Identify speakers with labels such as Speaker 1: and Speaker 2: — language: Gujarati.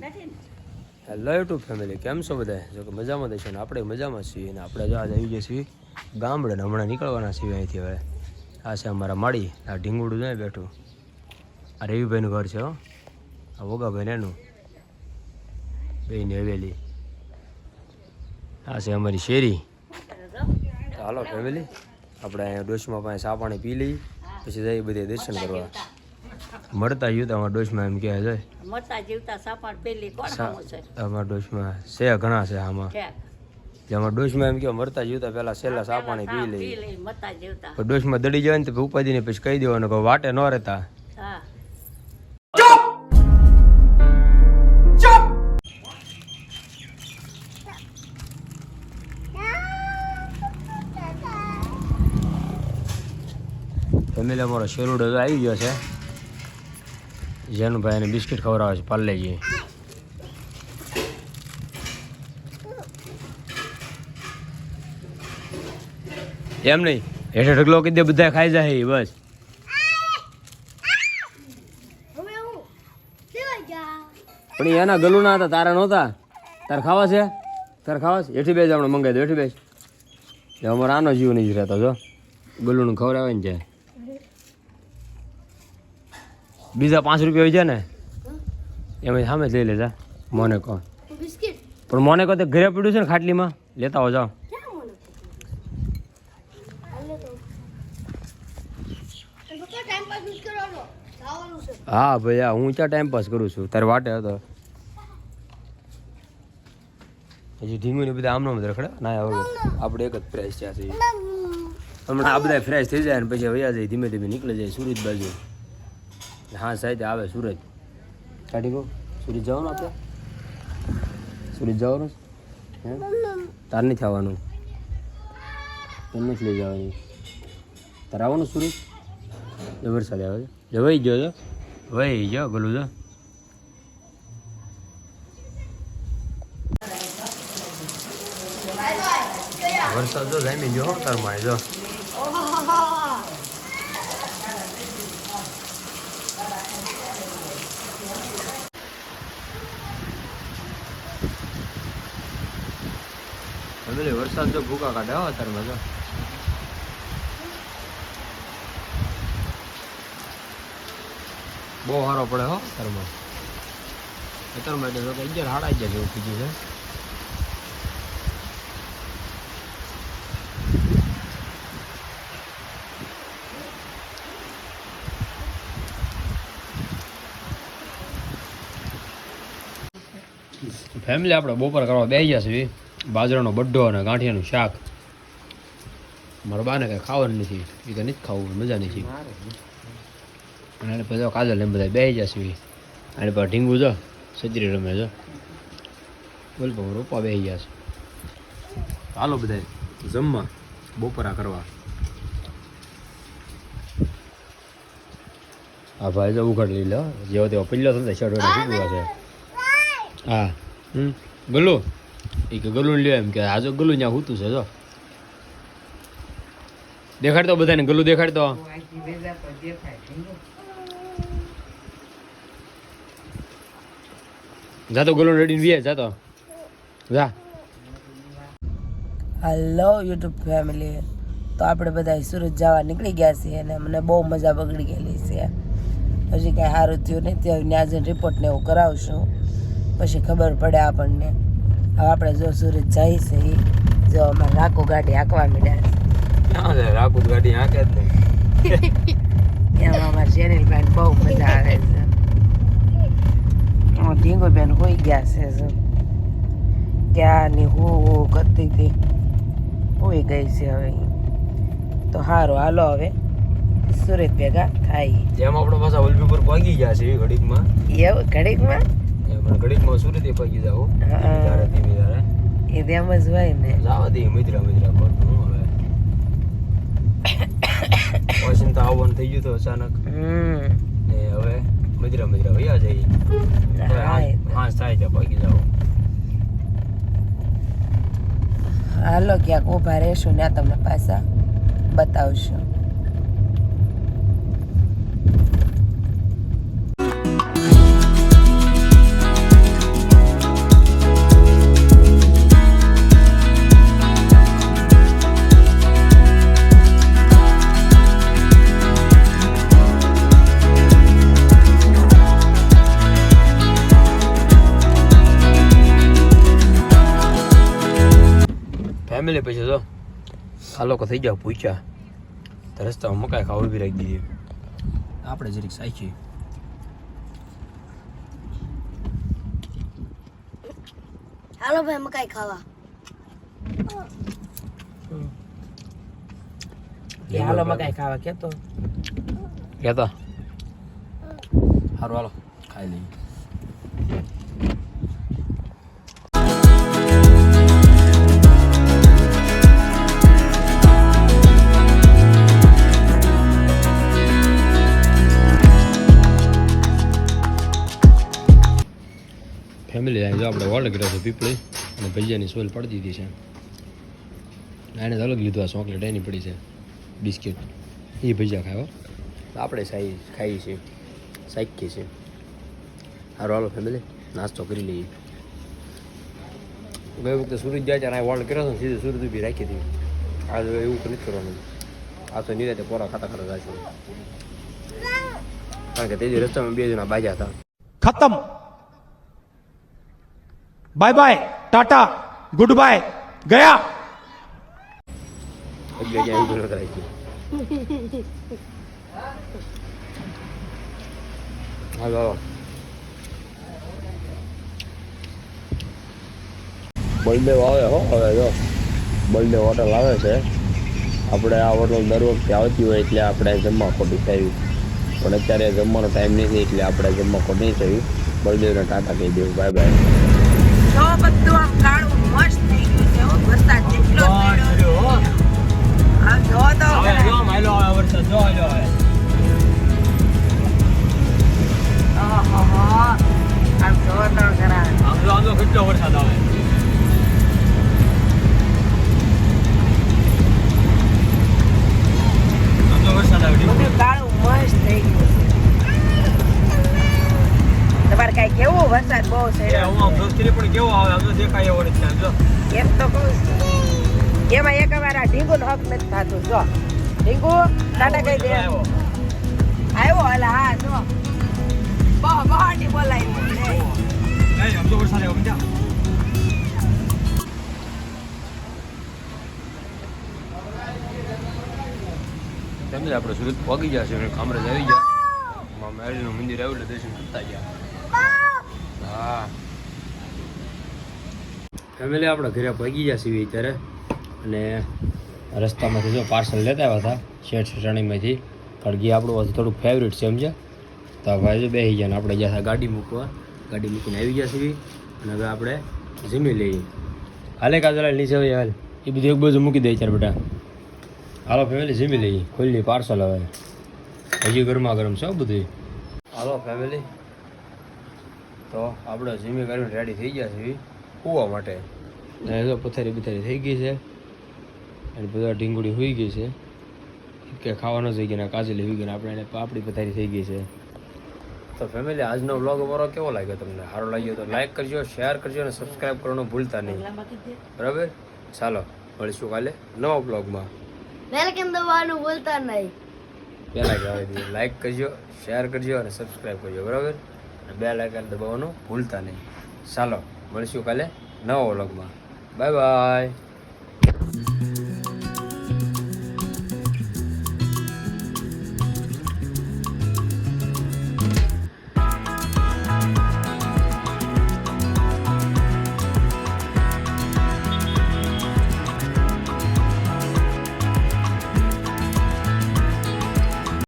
Speaker 1: હેલો યુટ્યુબ ફેમિલી કેમ છો બધા જો કે મજામાં દેશો ને આપણે મજામાં છીએ અને આપણે જો આજે આવી ગયા છીએ ગામડે ને હમણાં નીકળવાના છીએ અહીંથી હવે. આ છે અમારા માળી, આ ઢીંગુડું જાય બેઠું. આ રવિભાઈનું ઘર છે હો. આ વોગાભાઈને એનું. બેની હવેલી. આ છે અમારી શેરી. હાલો ફેમિલી આપણે અહીંયા ડોશમાં પાસે ચા પાણી પી લઈ, પછી જઈએ બધે દર્શન કરવા. મળતા અમારા ડોશમાં એમ કહે છે.
Speaker 2: મળતા જીવતા સાપણ પેલી કોણ સામું છે?
Speaker 1: અમારા ડોશમાં છે ઘણા છે આમાં.
Speaker 2: જેમાં
Speaker 1: જે અમારા ડોશમાં એમ કે મરતા જીવતા પહેલા છેલ્લા સાપાણી પી
Speaker 2: લઈ જીવતા.
Speaker 1: પણ ડોશમાં દડી જાય ને તો ઉપાધિ ને પછી કહી દેવાનું કે વાટે ન રહેતા.
Speaker 2: હા.
Speaker 1: ફેમિલી અમારો શેરુડ આવી ગયો છે. જેનું ભાઈ એને બિસ્કિટ ખવડાવે છે પાર્લેજી એમ નહીં? હેઠે ઢગલો કીધે દે બધા ખાઈ જાય બસ. પણ એના ગલું ના હતા તારા નહોતા. તારે ખાવા છે? તારે ખાવા છે? એઠી બેસ આપણે મંગાવી દો એઠી બેસ. અમારો આનો જીવ નહીં રહેતો જો. ગલુનું ખવડાવે ને જાય. બીજા પાંચ રૂપિયા હોય છે ને એમાં સામે લઈ લેજા મોને કહો પણ મોને કહો તો ઘરે પડ્યું છે ને ખાટલીમાં. લેતા હો જાઓ. હા ભાઈ હા હું ત્યાં ટાઈમ પાસ કરું છું? તારે વાટે હતો. હજી ધીમું ને બધા આમનો રખડે. ના હવે આપણે એક જ ફ્રેશ છે હમણાં આ બધા ફ્રેશ થઈ જાય ને પછી વયા જાય ધીમે ધીમે નીકળી જાય સુરત બાજુ. હા સાહેબ આવે સુરત કાઢી ગો સુરત જવાનું આપણે સુરત જવાનું હે તાર નથી આવવાનું તને નથી લઈ જવાની તારે આવવાનું સુરત વરસાદ આવે છે જવાઈ ગયો છો વહી ગયો ગલું તો વરસાદ જો જામી ગયો હો તારમાં જો હવે વરસાદ જો ભૂકા કાઢે હો અત્યારમાં જો બહુ સારો પડે હો અત્યારમાં એટલે માટે કે અગિયાર સાડા અગિયાર જેવું થઈ છે. ફેમિલી આપણે બપોર કરવા બે ગયા છીએ. બાજરાનો બડ્ડો અને ગાંઠિયાનું શાક. મારા બાને કંઈ ખાવાનું નથી એ તો નથી ખાવું મજા નથી. અને એને પછી કાજલ એમ બધા બે જશે છીએ અને પછી ઢીંગું જો સજરી રમે જો. બોલ પણ રોપા બે ગયા છે. ચાલો બધા જમવા બપોરા કરવા. હા ભાઈ તો ઉઘાડ લઈ લો જેવો તેવો પીલો થતો શર્ટ છે? હા. હમ ગલું એ કે ગલું લ્યો એમ કે આજો ગલું ત્યાં હૂતું છે જો. દેખાડતો બધાને? ગલું દેખાડતો? જાતો ગલું રેડી વીએ જાતો જા.
Speaker 3: હેલો યુટ્યુબ ફેમિલી તો આપણે બધા સુરત જવા નીકળી ગયા છીએ અને મને બહુ મજા બગડી ગયેલી છે. હજી કાંઈ સારું થયું નહીં ત્યાં જઈને રિપોર્ટ ને એવું કરાવશું. પછી ખબર પડે આપણને. હવે આપણે જો સુરત જાય છે જો અમારે રાખો ગાડી હાંકવા મીડ્યા
Speaker 1: છે. રાખું ગાડી હાંકે જ નહીં.
Speaker 3: એમાં અમારે શેરીલ બેન બહુ મજા આવે છે. હું ઢીંગો બેન હોઈ ગયા છે ક્યાં ની હું હું કરતી હતી. હોઈ ગઈ છે હવે તો સારું હાલો હવે. સુરત ભેગા થાય.
Speaker 1: જેમ આપણે પાછા વલભીપુર પહોંચી ગયા છે ઘડીકમાં.
Speaker 3: એવું ઘડીકમાં?
Speaker 1: એમ ઘડીકમાં સુરતે પગી જાવ ધીમે ધીમી ધારે
Speaker 3: એ તેમ જ હોય ને.
Speaker 1: જાવા દે મિત્રા મિત્રા કરતું હવે. પછી તો આવવાનું થઈ ગયું તો અચાનક. ને હવે મજરા મજરા વયા જઈ.
Speaker 3: હા એ
Speaker 1: થાય ત્યાં પગી જાવ
Speaker 3: હાલો ક્યાંક ઊભા રહેશું ને તમને પાછા બતાવશું.
Speaker 1: ફેમિલી પછી જો આ લોકો થઈ ગયા પૂછ્યા. તો રસ્તામાં મકાઈ ખાવા ઊભી રાખી દીધી. આપણે જરીક સાચી
Speaker 4: હાલો ભાઈ મકાઈ ખાવા.
Speaker 3: હાલો મકાઈ ખાવા કેતો.
Speaker 1: કેતો? સારું હાલો. ખાઈ લઈએ. જો આપણે વોલ્ડ કર્યો પીપળી અને ભજીયાની સોલ પડી દીધી છે. એણે અલગ લીધું આ ચોકલેટ એની પડી છે. બિસ્કિટ એ ભજીયા ખાયો આપણે સાઈ ખાઈએ છીએ. સાઈકીએ છીએ. સારું હાલો ફેમિલી નાસ્તો કરી લઈએ. ગઈ વખતે સુરત જાય ત્યારે વર્લ્ડ કર્યો હતો સીધું સુરત ઊભી રાખી હતી. આ તો એવું નથી કરવાનું. આ તો નિરાતે પોરા ખાતા ખાતા જાય છે કારણ કે તેજી રસ્તામાં બે જણા બાજા હતા. ખતમ. Bye bye tata good bye ગયા બળદેવ આવે હો, હવે જો. બળદેવ હોટલ આવે છે. આપણે આ હોટલ દર વખતે આવતી હોય એટલે આપણે જમવા ખોટી થયું પણ અત્યારે જમવાનો ટાઈમ નથી એટલે આપણે જમવા ખોટી થયું બળદેવને ટાટા કહી દેવું બાય બાય
Speaker 3: જો બધું આમ કાળું વરસાદ બહુ એમ તો કહું એમાં એક આ ઢીંગુ નો હક નથી થતું જો. ઢીંગુ ટાટા કઈ દે. આવ્યો. એટલે હા જો. બહુ બહાટી બોલાવી
Speaker 1: ફેમિલી આપણે સુરત પહોંચી ગયા છે અને કામરેજ આવી ગયા. માં મેળીનું મંદિર આવ્યું એટલે દર્શન કરતા ગયા. હા. ફેમિલી આપણે ઘરે ભાગી ગયા છીએ અત્યારે. અને રસ્તામાંથી જો પાર્સલ લેતા આવ્યા હતા, શેઠ શેઠાણીમાંથી. કડગી આપણું હજુ થોડુંક ફેવરેટ છે સમજે તો ભાઈ જો બેસી ગયા આપણે ગયા હતા ગાડી મૂકવા. ગાડી મૂકીને આવી ગયા છીએ. અને હવે આપણે જમી લઈએ. હાલે કાજલા નીચે હોય, હાલ. એ બધું એક બાજુ મૂકી દે ચાર બેટા હાલો ફેમિલી જમી લઈએ. ખોલી પાર્સલ હવે. હજી ગરમા ગરમ છે બધું હાલો ફેમિલી તો આપણે જીમી કરીને રેડી થઈ ગયા છીએ કૂવા માટે. તો પથારી બથારી થઈ ગઈ છે અને બધા ઢીંગુડી હોઈ ગઈ છે. કે ખાવાનો થઈ ગયા કાચલી હોઈ ગયા આપણે એને પાપડી પથારી થઈ ગઈ છે. તો ફેમિલી આજનો વ્લોગ અમારો કેવો લાગ્યો તમને? સારો લાગ્યો તો લાઈક કરજો શેર કરજો અને સબસ્ક્રાઈબ કરવાનું ભૂલતા નહીં. બરાબર? ચાલો મળીશું કાલે નવા બ્લોગમાં
Speaker 4: વેલકમ દવાનું બોલતા નહીં.
Speaker 1: પહેલાં કહેવાય લાઈક કરજો શેર કરજો અને સબસ્ક્રાઈબ કરજો. બરાબર? બે લાઇકન દબાવવાનું ભૂલતા નહીં. ચાલો મળીશું કાલે નવા વ્લોગમાં. Bye bye.